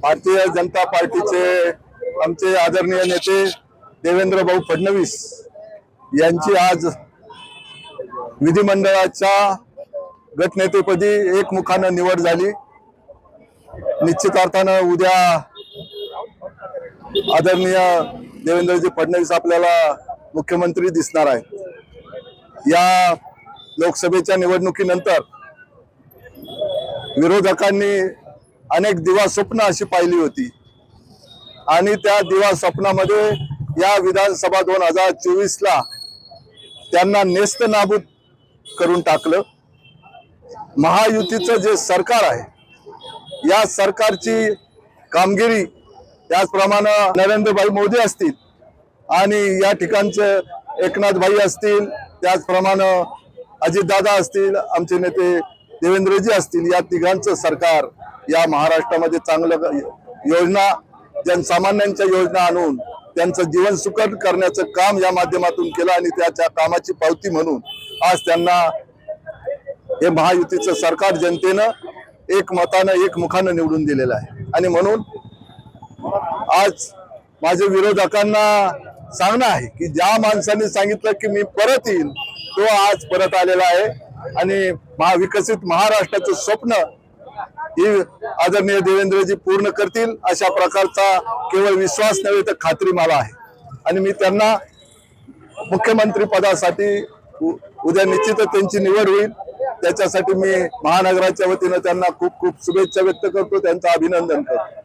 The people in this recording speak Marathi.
भारतीय जनता पार्टीचे आमचे आदरणीय नेते देवेंद्र भाऊ फडणवीस यांची आज विधिमंडळाच्या गटनेतेपदी एकमुखानं निवड झाली. निश्चित अर्थानं उद्या आदरणीय देवेंद्रजी फडणवीस आपल्याला मुख्यमंत्री दिसणार आहेत. या लोकसभेच्या निवडणुकीनंतर विरोधकांनी अनेक दिवा स्वप्न अशी पाहिली होती. आणि त्या दिवा स्वप्नामध्ये या विधानसभा दोन हजार चोवीसला त्यांना नेस्त नाबूद करून टाकलं. महायुतीचं जे सरकार आहे या सरकारची कामगिरी त्याचप्रमाणे नरेंद्रभाई मोदी असतील आणि या ठिकाणचे एकनाथ भाई असतील त्याचप्रमाणे अजितदादा असतील आमचे नेते देवेंद्रजी असतील या तिघांचं सरकार या महाराष्ट्रामध्ये चांगलं योजना जनसामान्यांच्या योजना आणून त्यांचं जीवन सुकर करण्याचं काम या माध्यमातून केलं आणि त्याच्या कामाची पावती म्हणून आज त्यांना हे महायुतीचं सरकार जनतेनं एक मतानं एक मुखानं निवडून दिलेलं आहे. आणि म्हणून आज माझ्या विरोधकांना सांगणं आहे की ज्या माणसाने सांगितलं की मी परत येईल तो आज परत आलेला आहे. आणि महाविकसित महाराष्ट्राचं स्वप्न ही आदरणीय देवेंद्रजी पूर्ण करतील अशा प्रकारचा केवळ विश्वास नव्हे तर खात्री मला आहे. आणि मी त्यांना मुख्यमंत्री पदासाठी उ- उद्या निश्चितच त्यांची निवड होईल. त्याच्यासाठी मी महानगराच्या वतीनं त्यांना खूप खूप शुभेच्छा व्यक्त करतो. त्यांचं अभिनंदन करतो.